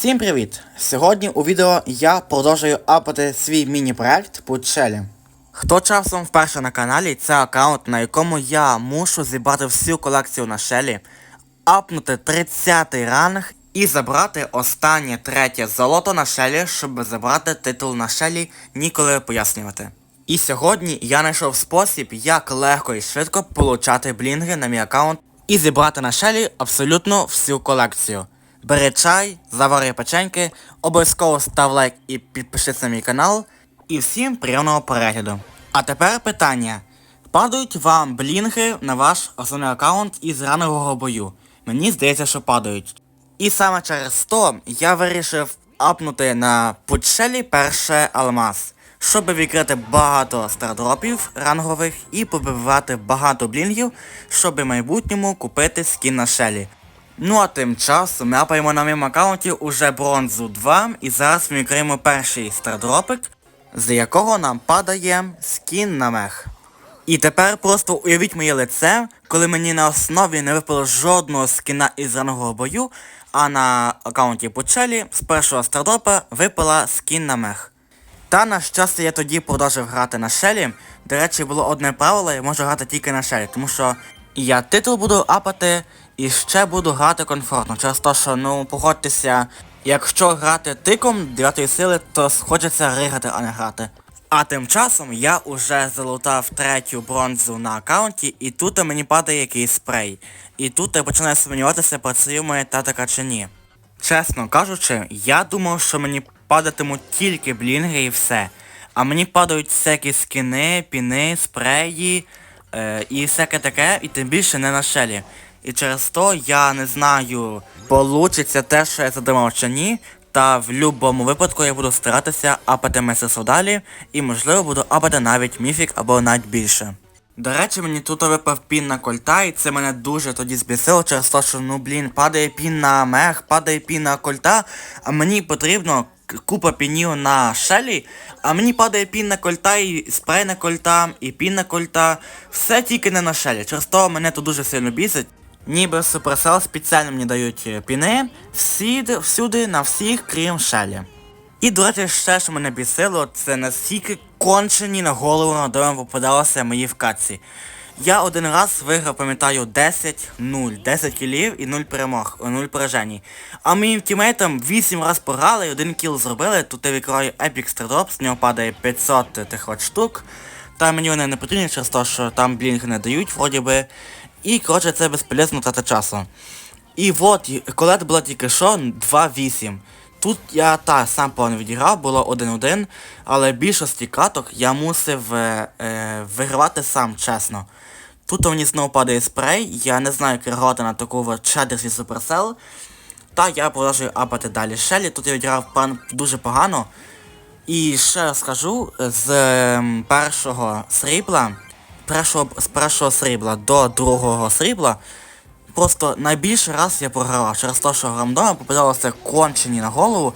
Всім привіт! Сьогодні у відео я продовжую апати свій міні-проект по челі. Хто часом вперше на каналі, це аккаунт, на якому я мушу зібрати всю колекцію на шелі, апнути 30 ранг і забрати останнє третє золото на шелі, щоб забрати титул на шелі, ніколи пояснювати. І сьогодні я знайшов спосіб, як легко і швидко получати блінги на мій аккаунт і зібрати на шелі абсолютно всю колекцію. Бери чай, завари печеньки, обов'язково став лайк і підпишись на мій канал. І всім приємного перегляду. А тепер питання. Падають вам блінги на ваш основний аккаунт із рангового бою? Мені здається, що падають. І саме через то я вирішив апнути на путшелі перше алмаз, щоб відкрити багато стардропів рангових і побивати багато блінгів, щоб в майбутньому купити скін на шелі. Ну а тим часом ми апаємо на моєму аккаунті уже бронзу 2 і зараз ми відкриємо перший стардропик, з якого нам падає скін на мех. І тепер просто уявіть моє лице, коли мені на основі не випало жодного скіна із рангового бою, а на аккаунті Пучелі з першого стардропа випала скін на мех. Та на щастя я тоді продовжив грати на шелі. До речі, було одне правило, я можу грати тільки на шелі, тому що я титул буду апати і ще буду грати комфортно. Через те, що, ну, погодьтеся, якщо грати тиком 9 сили, то хочеться ригати, а не грати. А тим часом я уже залутав третю бронзу на аккаунті, і тут мені падає якийсь спрей. І тут я починаю сумніватися, працює моя татика чи ні. Чесно кажучи, я думав, що мені падатимуть тільки блінги і все. А мені падають всякі скини, піни, спреї е, і всяке таке, і тим більше не на шелі. І через то я не знаю, получиться те, що я задумав чи ні. Та в будь-якому випадку я буду старатися апати месесо далі, і можливо буду апати навіть міфік або навіть більше. До речі, мені тут випав пін на кольта, і це мене дуже тоді збісило через те, що ну блін, падає пін на мех, падає пін на кольта, а мені потрібно купа пінів на шелі, а мені падає пін на кольта, і спрей на кольта, і пін на кольта, все тільки не на шелі. Через то мене тут дуже сильно бісить. Ніби Supercell спеціально мені дають е, піни всюди, всюди, на всіх, крім шелі. І, до речі, ще що мене бісило, це наскільки кончені на голову рандомом попадалися мої вкатці. Я один раз виграв, пам'ятаю, 10-0, 10 кілів і 0 перемог, 0 поражень. А моїм тімейтам 8 раз пограли і один кіл зробили, тут я відкриваю Epic Stardrop, з нього падає 500 тих от штук. Та мені вони не потрібні через те, що там блінг не дають, вроді би. І, коротше, це безполезно трата часу. І от, це було тільки що, 2-8. Тут я та сам погано відіграв, було 1-1, але більшості каток я мусив е, е, вигравати сам, чесно. Тут мені знову падає спрей, я не знаю, як реагувати на от шедерс від Supercell. Та я продовжую апати далі Шелі, тут я відіграв пан дуже погано. І ще раз скажу, з ем, першого срібла, першого, з першого срібла до другого срібла, просто найбільше раз я програвав через те, що рандоми попадалося кончені на голову.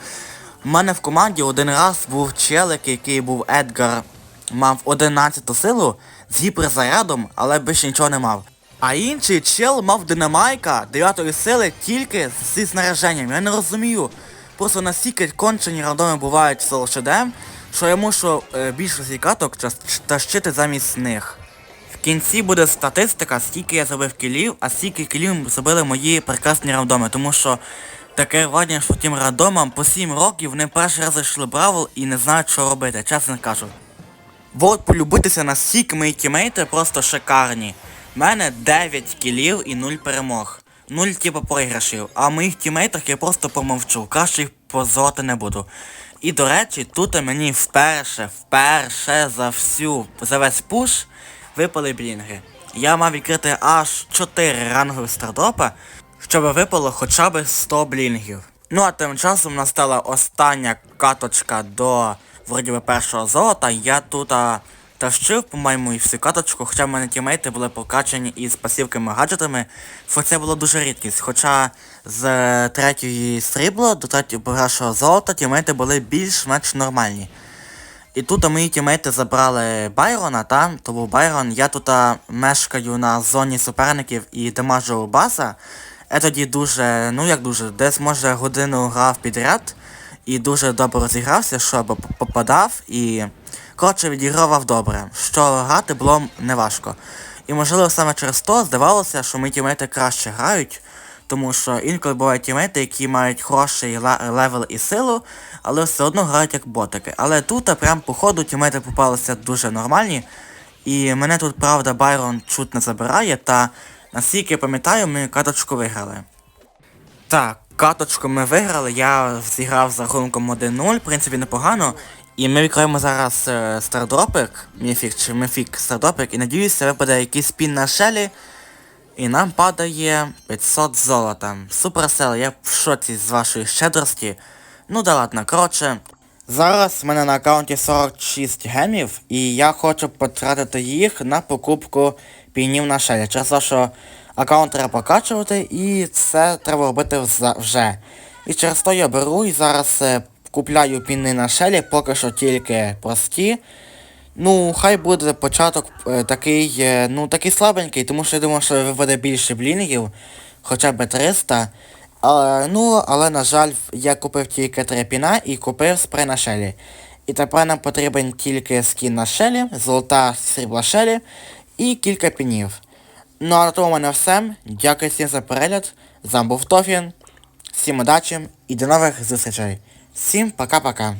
У мене в команді один раз був челик, який був Едгар, мав 11 силу з гіперзарядом, але більше нічого не мав. А інший чел мав динамайка 9 сили тільки зі снаряженням. Я не розумію. Просто настільки кончені рандоми бувають в Солошедем, що я мушу е, більшості каток тащити замість них. В кінці буде статистика, скільки я забив кілів, а скільки кілів зробили мої прекрасні рандоми, тому що таке враження, що тим рандомам по 7 років вони перший раз зайшли бравл і не знають, що робити, чесно кажу. Вот полюбитися настільки мої тімейти просто шикарні. У мене 9 кілів і 0 перемог. 0 типу програшів. А в моїх тімейтах я просто помовчу. Краще їх позорити не буду. І до речі, тут мені вперше, вперше за всю, за весь пуш випали блінги. Я мав відкрити аж 4 рангові стардропа, щоб випало хоча б 100 блінгів. Ну а тим часом настала остання каточка до вроді би першого золота. Я тут а, тащив, по-моєму, і всю каточку, хоча в мене тімейти були покачані із пасівками гаджетами, бо це було дуже рідкість. Хоча з е, третьої срібла до третього першого золота тімейти були більш-менш нормальні. І тут мої тімейти забрали Байрона, та? То Байрон. Я тут а, мешкаю на зоні суперників і дамажу баса. Я тоді дуже, ну як дуже, десь може годину грав підряд і дуже добре розігрався, що попадав і. Коротше, відігравав добре, що грати було неважко. І можливо саме через то здавалося, що мої тімейти краще грають, тому що інколи бувають тімейти, які мають хороший левел і силу, але все одно грають як ботики. Але тут прям по ходу тімейти попалися дуже нормальні. І мене тут, правда, Байрон чуть не забирає, та наскільки я пам'ятаю, ми каточку виграли. Так, каточку ми виграли, я зіграв за рахунком 1-0, в принципі, непогано. І ми відкриємо зараз е, стардропик, міфік чи міфік стардропик, і надіюся, випаде якийсь спін на шелі. І нам падає 500 золота. Суперсел, я в шоці з вашої щедрості. Ну да ладно, коротше. Зараз в мене на аккаунті 46 гемів, і я хочу потратити їх на покупку пінів на шелі. Через те, що аккаунт треба покачувати, і це треба робити вже. І через то я беру і зараз е, купляю піни на шелі, поки що тільки прості. Ну, хай буде початок е, такий, е, ну, такий слабенький, тому що я думав, що виведе більше блінгів, хоча б 300. Але, ну, але, на жаль, я купив тільки 3 піна і купив спрей на шелі. І тепер нам потрібен тільки скін на шелі, золота срібла шелі і кілька пінів. Ну а на тому в мене все. Дякую всім за перегляд. З вами був Тофін. Всім удачі і до нових зустрічей. Всім пока-пока.